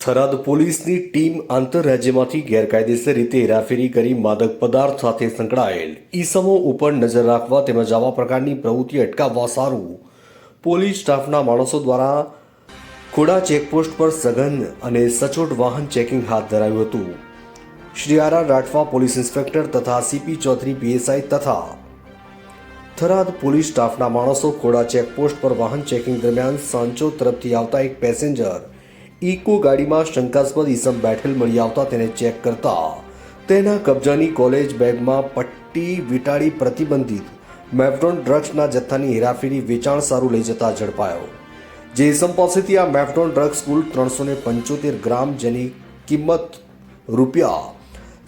થરાદ પોલીસની ટીમ આંતરરાજ્યમાંથી ગેરકાયદેસર રીતે હેરાફેરી કરી માદક પદાર્થ સાથે સંકળાયેલ ઈસમો ઉપર નજર રાખવા તેમજ આવા પ્રકારની પ્રવૃત્તિ અટકાવવા સારું. પોલીસ સ્ટાફના માણસો દ્વારા ખોડા ચેકપોસ્ટ પર સઘન અને સચોટ વાહન ચેકિંગ હાથ ધરાયું હતું. Shri R Rathwa police inspector તથા સીપી ચૌધરી પીએસઆઈ તથા થરાદ પોલીસ સ્ટાફના માણસો ખોડા ચેકપોસ્ટ પર વાહન ચેકિંગ દરમિયાન સાંચો તરફથી આવતા એક પેસેન્જર ઇકો ગાડીમાં શંકાસ્પદ ઈસમ બેઠેલ મળી આવતા તેને ચેક કરતા તેના કબજાની કોલેજ બેગમાં પટ્ટી વીટાળી પ્રતિબંધિત મેફ્રોન ડ્રગ્સના જથ્થાની હેરાફેરી વેચાણ સારું લઈ જતા ઝડપાયો. જે ઇસમ પાસેથી આ મેફ્રોન ડ્રગ્સ કુલ ત્રણસો પંચોતેર ગ્રામ જેની કિંમત રૂપિયા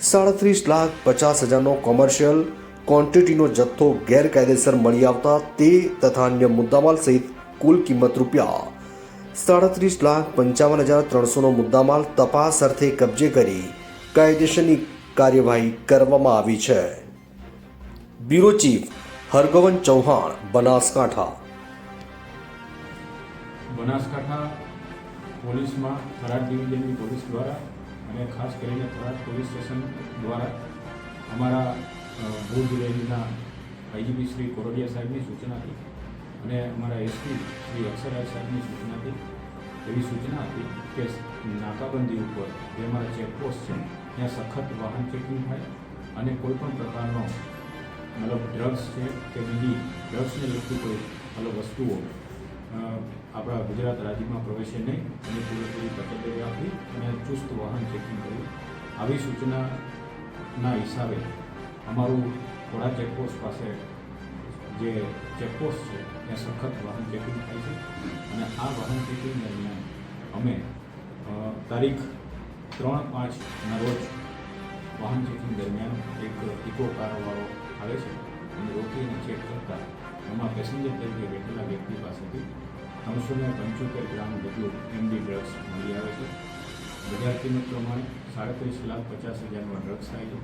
સાડત્રીસ લાખ પચાસ હજારનો કોમર્શિયલ ક્વોન્ટિટીનો જથ્થો ગેરકાયદેસર મળી આવતા તે તથા અન્ય મુદ્દામાલ સહિત કુલ કિંમત રૂપિયા સાડત્રીસ લાખ પંચાવન હજાર ત્રણસોનો મુદ્દામાલ તપાસ અર્થે કબજે કરી કાયદેસરની કાર્યવાહી કરવામાં આવી છે. Bureau chief Hargovan Chauhan, Banaskantha. Banaskantha પોલીસમાં થરાદ ડિવિઝનની પોલીસ દ્વારા અને ખાસ કરીને થરાદ પોલીસ સ્ટેશન દ્વારા અમારા ભુજ રેલીના આઈજીપી શ્રી કોરોડિયા સાહેબની સૂચનાથી અને અમારા એસપી શ્રી અક્ષરાજ સાહેબની સૂચનાથી એવી સૂચના હતી કે નાકાબંધી ઉપર જે અમારા ચેકપોસ્ટ છે, ત્યાં સખત વાહન ચેકિંગ થાય અને કોઈ પણ પ્રકારનો, મતલબ ડ્રગ્સ છે કે બીજી ડ્રગ્સને લગતી કોઈ, મતલબ વસ્તુઓ આપણા ગુજરાત રાજ્યમાં પ્રવેશે નહીં અને પૂરેપૂરી તકેદારી આપી અને ચુસ્ત વાહન ચેકિંગ કરવું આવી સૂચનાના હિસાબે અમારું થોડા ચેકપોસ્ટ પાસે જે ચેકપોસ્ટ છે, ત્યાં સખત વાહન ચેકિંગ થાય છે. અને આ વાહન ચેકિંગ દરમિયાન અમે તારીખ ત્રણ પાંચના રોજ વાહન ચેકિંગ દરમિયાન એક ઇકો કારવાળો આવે છે. અને રોકીને ચેક કરતા એમાં પેસેન્જર તરીકે બેઠેલા વ્યક્તિ પાસેથી ત્રણસો ને પંચોતેર ગ્રામ જેટલું એમડી ડ્રગ્સ મળી આવે છે. બજાર કિંમત પ્રમાણે સાડત્રીસ લાખ પચાસ હજારનો ડ્રગ્સ થાય છે.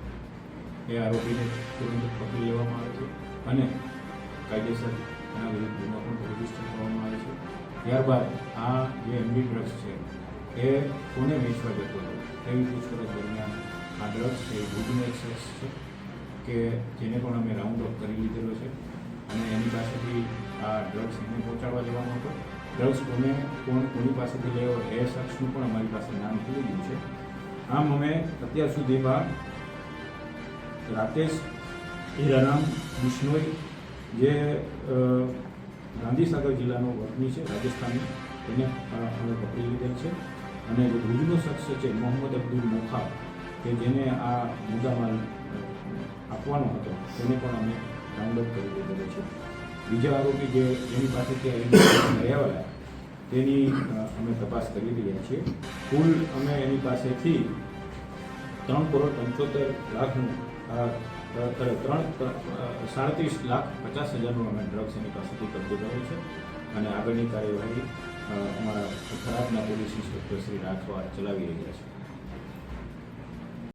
એ આરોપીને તુરંત પકડી લેવામાં આવે છે. અને કાયદેસર એના વિરુદ્ધ ગુનો પણ રજિસ્ટર કરવામાં આવે છે. ત્યારબાદ આ જે એમડી ડ્રગ્સ છે, એ કોને વેચવા જતો હતો? તેવી પૂછપરછ દરમિયાન આ ડ્રગ્સ છે એ ભુજનો એક્સેસ છે કે જેને પણ અમે રાઉન્ડ અપ કરી લીધેલો છે અને એની પાસેથી આ ડ્રગ્સ એને પહોંચાડવા જવાનો હતો. ડ્રગ્સ કોને કોણ કોની પાસેથી લેવો એ શખ્સનું પણ અમારી પાસે નામ ખુલી ગયું છે. આમ અમે અત્યાર સુધીમાં રાકેશ હીરારામ બિશ્નોઈ જે ગાંધીસાગર જિલ્લાનો વતની છે, રાજસ્થાની. એને અમે પકડી લીધેલ છે. અને જે ભુજનો શખ્સ છે, મોહમ્મદ અબ્દુલ મોખા કે જેને આ મુદ્દામાલ આપવાનો હતો, તેને પણ અમે ડાઉનલોડ કરી દીધેલો છે. બીજા આરોપી જે, જેની પાસેથી લઈ તેની અમે તપાસ કરી રહ્યા છીએ. કુલ અમે એની પાસેથી ત્રણ કરોડ પંચોતેર લાખનું ત્રણ સાડત્રીસ લાખ પચાસ હજારનું અમે ડ્રગ્સ એની પાસેથી કબજે કર્યું છે. અને આગળની કાર્યવાહી અમારા ખરાબના પોલીસ ઇન્સ્પેક્ટર શ્રી રાઠવા ચલાવી રહ્યા છે.